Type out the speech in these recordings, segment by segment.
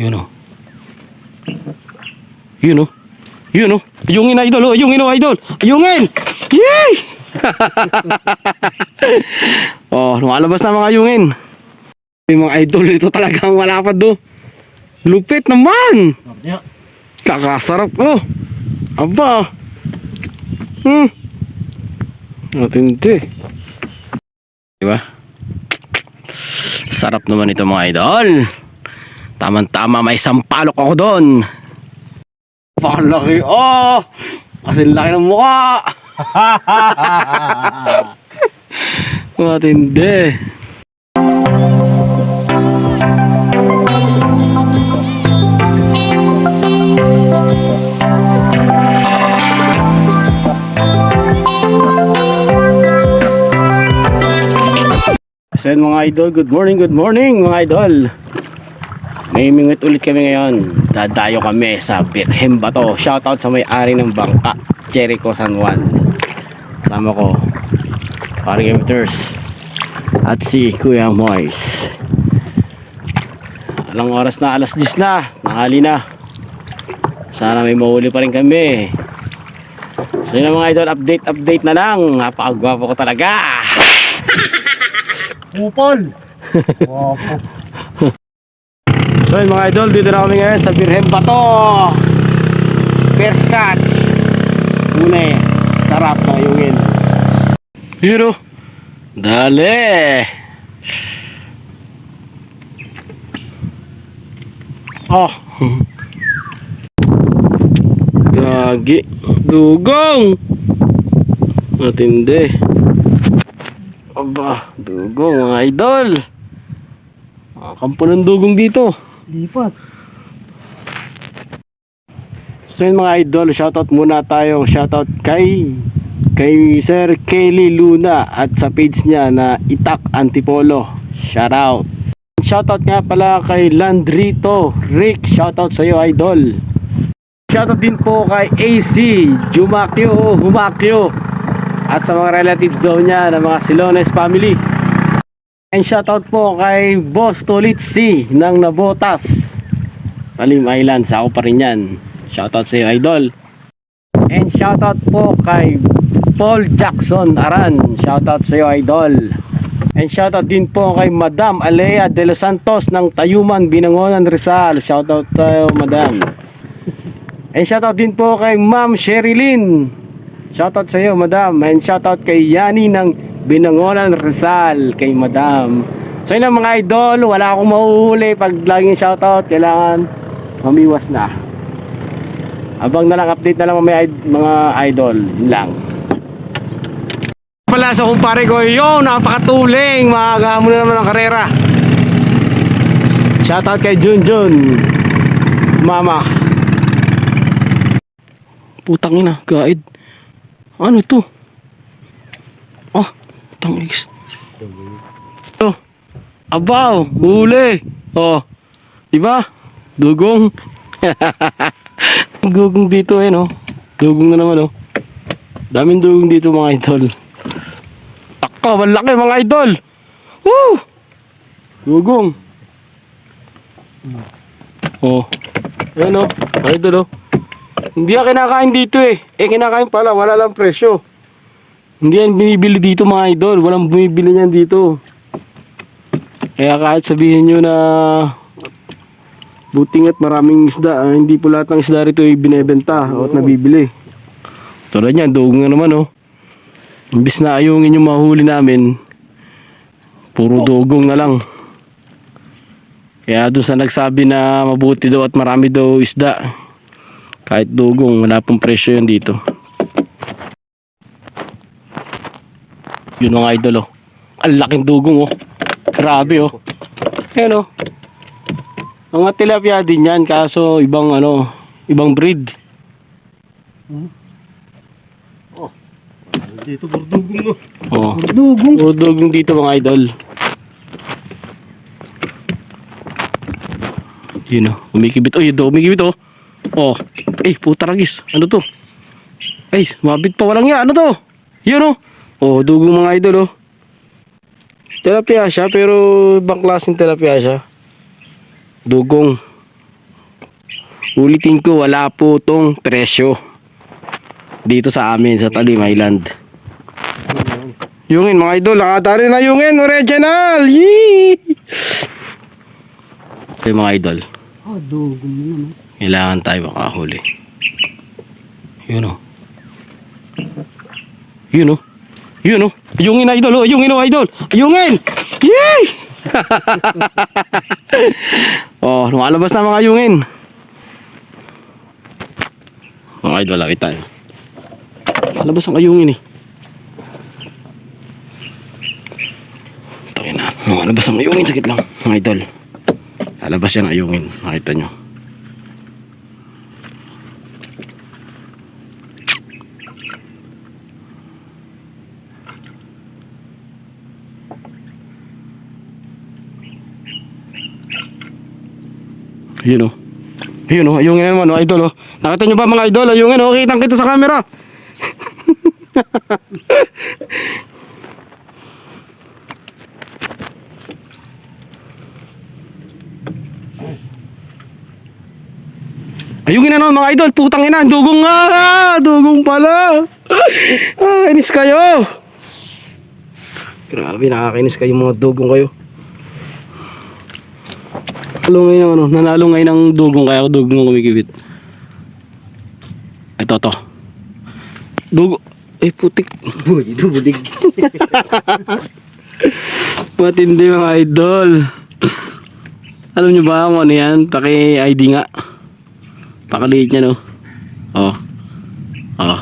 Yun o. Yun o. Yun o. Ayungin na idol o. Ayungin o idol. Ayungin. Yay! oh, lumalabas na mga ayungin. Yung mga idol ito talagang wala pa do. Lupit naman. Kakasarap oh. Aba. Hmm. Matindi. Diba? Sarap naman ito mga idol. Tama-tama may sampalok ako doon. Palaki oh! Kasi laki ng mukha. Matindi. So mga idol, good morning, good morning mga idol. May mingwit ulit kami ngayon. Dadayo kami sa Birhen Bato. Shoutout sa may-ari ng bangka, Jericho San Juan. Sama ko, Parang Amateurs. At si Kuya Mois. Alang oras na, alas 10 na. Nakali na. Sana may mahuli pa rin kami. So yun mga idol, update, update na lang. Napakagwapo ko talaga. Kupol! Wow. So yun mga idol, dito na kami ngayon sa Birhen Bato. First catch. Muna sarap na yungin. Yun o Dali. Oh. Gagi. Dugong. Matindi. Aba, dugong mga idol. Ah, kampo ng dugong dito Lipat. So yun mga idol, shoutout muna tayo. Shoutout kay kay Sir Kelly Luna at sa page niya na Itak Antipolo. Shoutout. Shoutout nga pala kay Landrito Rick. Shoutout sa iyo idol. Shoutout din po kay AC Jumakyo Humakyo at sa mga relatives daw niya ng mga Silones family. And shoutout po kay Boss Tolitsi ng Nabotas. Talim Islands, ako pa rin yan. Shoutout sa iyo, idol. And shoutout po kay Paul Jackson Aran. Shoutout sa iyo, idol. And shoutout din po kay Madam Alea de los Santos ng Tayuman, Binangonan, Rizal. Shoutout sa iyo, Madam. And shoutout din po kay Ma'am Sherilyn. Shoutout sa iyo, Madam. And shoutout kay Yani ng Binangonan, Rizal. Kay Madam. So yun mga idol, wala akong mahuhuli pag laging shoutout, kailangan mamiwas na. Abang na lang update na lang mga, mga idol, yun lang. Pala sa kumpare ko, yo, napakatuling, maaga mo na naman ang karera. Shoutout kay Junjun, mama. Putang ina, guide. Ano to? Putang X. Oh, abaw, huli. Oh, di ba? Dugong. dugong dito eh, no? Dugong na naman, oh. Daming dugong dito, mga idol. Ako, malaki, mga idol. Woo! Dugong. Oh. Ayan, oh. Idol, oh. Hindi yan kinakain dito, eh. Eh, kinakain pala. Wala lang presyo. Hindi yan binibili dito, mga idol. Walang bumibili niyan dito. Kaya kahit sabihin nyo na buting at maraming isda, ah, hindi po lahat ng isda rito ay binebenta o at nabibili. Tulad yan, doong nga naman oh. Imbis na ayungin yung mahuli namin, puro dugong na lang. Kaya doon sa nagsabi na mabuti daw at marami daw isda, kahit dugong, wala pong presyo yun dito. Yun mga idol oh. Ang laking dugong oh. Grabe oh. Ayan oh. Mga tilapia din yan kaso ibang ano, ibang breed. Dito, burdugong no. Oh. Dugong. Puro dugong dito mga idol. Yun oh, umikibit. Oh, yun daw, umikibit oh. Oh, eh, puta ragis. Ano to? Ay, mabit pa walang ya. Ano to? Yun oh. Oh, dugong mga idol oh. Tilapia siya pero ibang klaseng tilapia siya. Dugong. Ulitin ko, wala po tong presyo. Dito sa amin, sa Talim Island. Yungin mga idol, nakatari na yungin, original! Yee! Yung mga idol. Oh, dugong na naman. Kailangan tayo makahuli. Yun o. Yun o. Yun o. Ayungin na idol o. Ayungin o idol. Ayungin! Yay! oh, lumalabas na mga ayungin. Mga idol, lakit tayo. Lalabas ang ayungin eh. Takin na. Lumalabas ang ayungin. Sakit lang. Mga idol. Lalabas yan ayungin. Makita nyo. Yun o. Yun o, ayungin na naman o, idol o. Nakita nyo ba mga idol, ayungin o, kitang kita sa camera. Ayungin na naman mga idol, putang ina, dugong nga, dugong pala. Ah, inis kayo. Grabe, nakakainis kayo mga dugong kayo. Nanalo ngayon ng ano, nanalo ngayon ng dugong kaya ako dugong kumikibit. Ito to. Dugo. Eh putik. Uy, dubulig. Matindi mga idol. Alam nyo ba kung ano yan? Paki ID nga. Pakaliit niya no. Oh. Oh.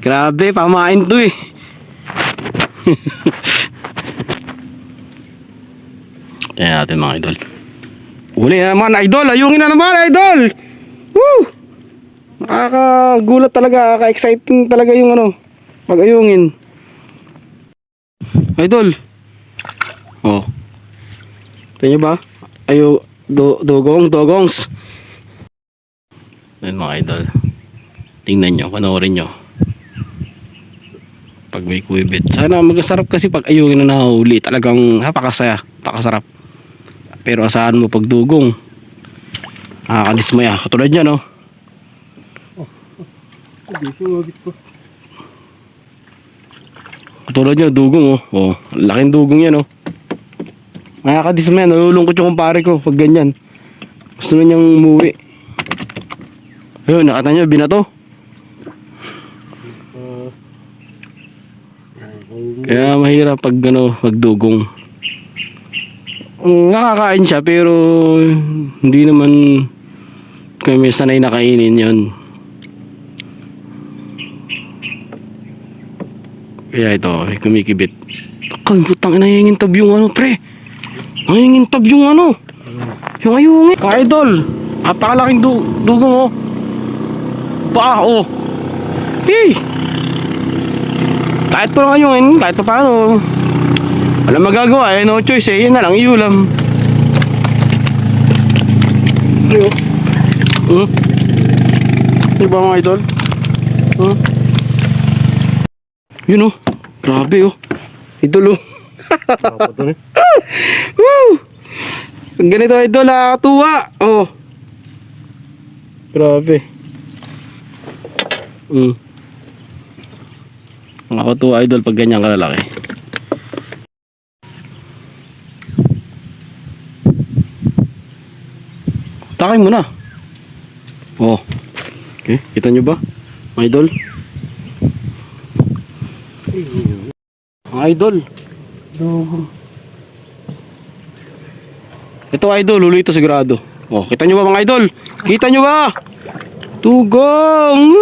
Grabe, pamain to eh. Tingnan natin mga idol. Uli na naman, idol! Ayungin na naman, idol! Woo! Nakakagulat talaga, nakaka-exciting talaga yung ano, mag-ayungin. Idol! Oh. Tingnan nyo ba? Ayo, do, dogong, dogongs. Ayun mga idol. Tingnan nyo, panoorin nyo. Pag may kuwibit. Sana magasarap kasi pag ayungin na nahuli. Talagang napakasaya, napakasarap. Pero asahan mo pag dugong. Nakakadismaya. Katulad niya, no? Katulad niya, dugong, oh. Oh, laking dugong yan, oh. Nakakadismaya. Nalulungkot yung kumpare ko pag ganyan. Gusto na niyang umuwi. Ayun, nakata niyo, binato. Ah. Kaya mahirap pag ano, magdugong. Nakakain siya pero hindi naman kami sanay na kainin yon. Kaya ito, kumikibit. Kay putang nangingintab yung ano, pre. Nangingintab yung ano. Yung ayungin. Mga idol, napakalaking du dugong oh. Pa, oh. Hey! Kahit pa ngayon, kahit pa paano, wala magagawa eh, no choice eh, yun na lang, iulam. Ayo. Hmm? Di ba mga idol? Hmm? Yun oh, grabe oh. Idol oh. Woo! Ganito idol, nakakatuwa. Oh. Grabe. Mm. Nakakatuwa idol pag ganyan kalalaki. Takay mo na. Oh. Okay, kita nyo ba? Mga idol? Mga idol. Ito idol, huli ito sigurado. Oh, kita nyo ba mga idol? Kita nyo ba? Tugong!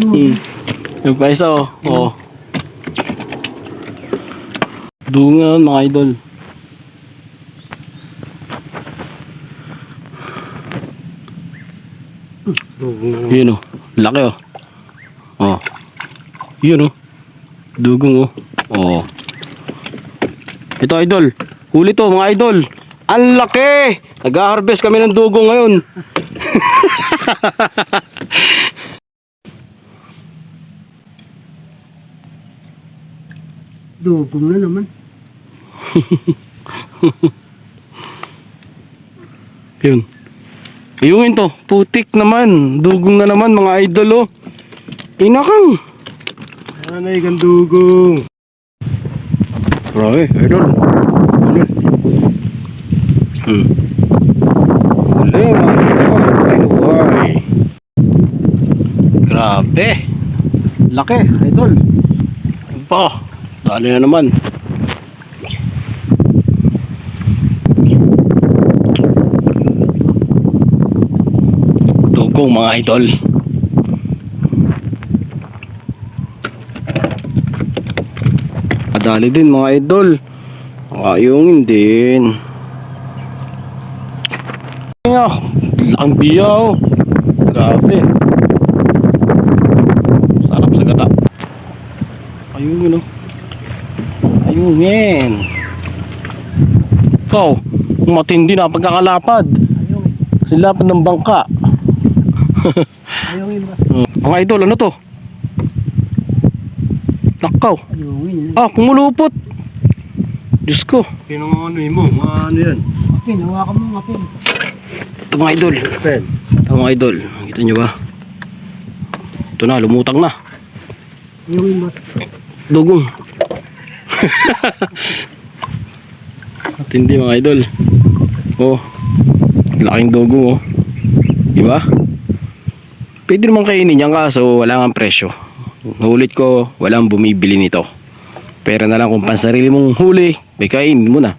Hmm. Yung pa isa oh. oh. Dungan mga idol. Dugong. Yun oh. Laki oh. Oh. Yun oh. Dugong oh. Oh. Ito idol. Huli to mga idol. Ang laki! Nag-harvest kami ng dugong ngayon. Dugong na naman. Yun. Iyungin to. Putik naman. Dugong na naman mga idol oh. Inakang. Nanay gandugong. Grabe, idol. Huli. Hmm. Idol. Kinuhay. Grabe. Laki, idol. Ayun pa. Dali na naman. Tugong mga idol. Kadali din mga idol. Ayungin din. Nga, ang biya oh. Grabe. Sarap sa gata. Ayungin oh. Ayungin. Ikaw, matindi na pagkakalapad. Sila lapad ng bangka. Ayungin ba? Hmm. Mga idol, ano to? Nakaw. Ayungin. Ah, pumulupot. Diyos ko. Kinong ano mo? Mga ano yan? Apin, hawakan mo apin. Ito mga idol. Pen. Ito mga idol. Kita nyo ba? Ito na, lumutang na. Yung ba? Dugong. Tindi mga idol. Oh. Laking dugong oh. Diba? Pwede naman kainin yan kaso wala nga presyo. Nulit ko, walang bumibili nito. Pera na lang kung pansarili mong huli, may kainin mo na.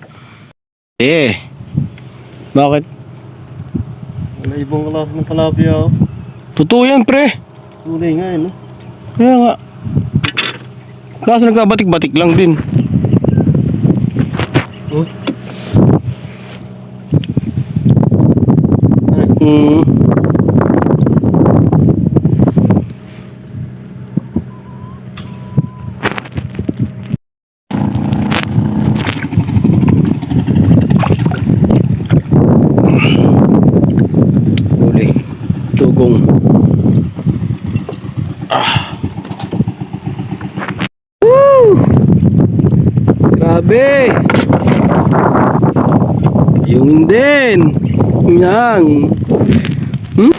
Eh. Bakit? Wala ibang klase ng palapya oh. Totoo yan pre. Kulay nga yun, no? Kaya nga. Kaso nagkabatik-batik lang din. Oh. Hmm. Huli. Tugong. Ah. Woo! Grabe! Yung din. Yang. Hmm?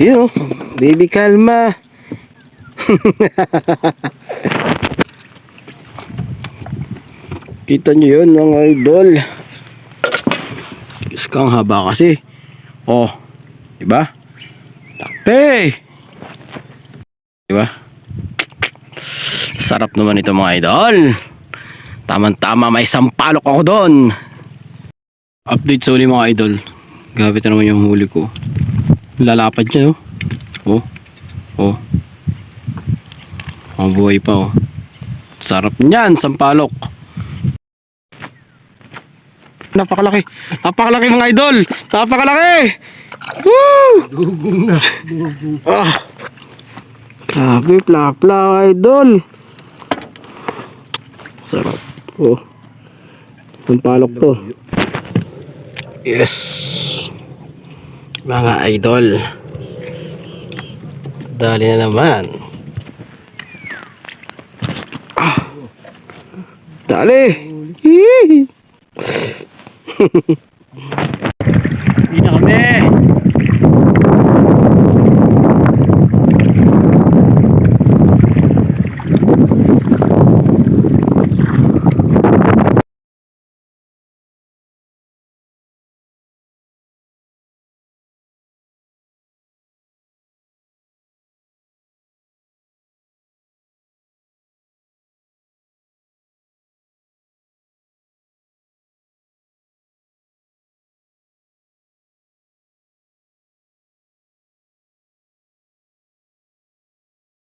Yun, baby kalma. Kita nyo yun mga idol. Diyos ka, ang haba kasi. Oh, diba? Takpe! Diba? Sarap naman ito mga idol. Tama-tama may sampalok ako doon. Update sa uli mga idol. Gamit na naman yung huli ko. Lalapad niya no. Oh. Oh. Ang buhay pa oh. Sarap niyan, sampalok. Napakalaki. Napakalaki mga idol. Napakalaki. Woo! Dugong na. Ah. Grabe, plapla idol sarap oh ang palok to yes. Mga idol. Dali na naman. Ah. dali. Hindi na kami.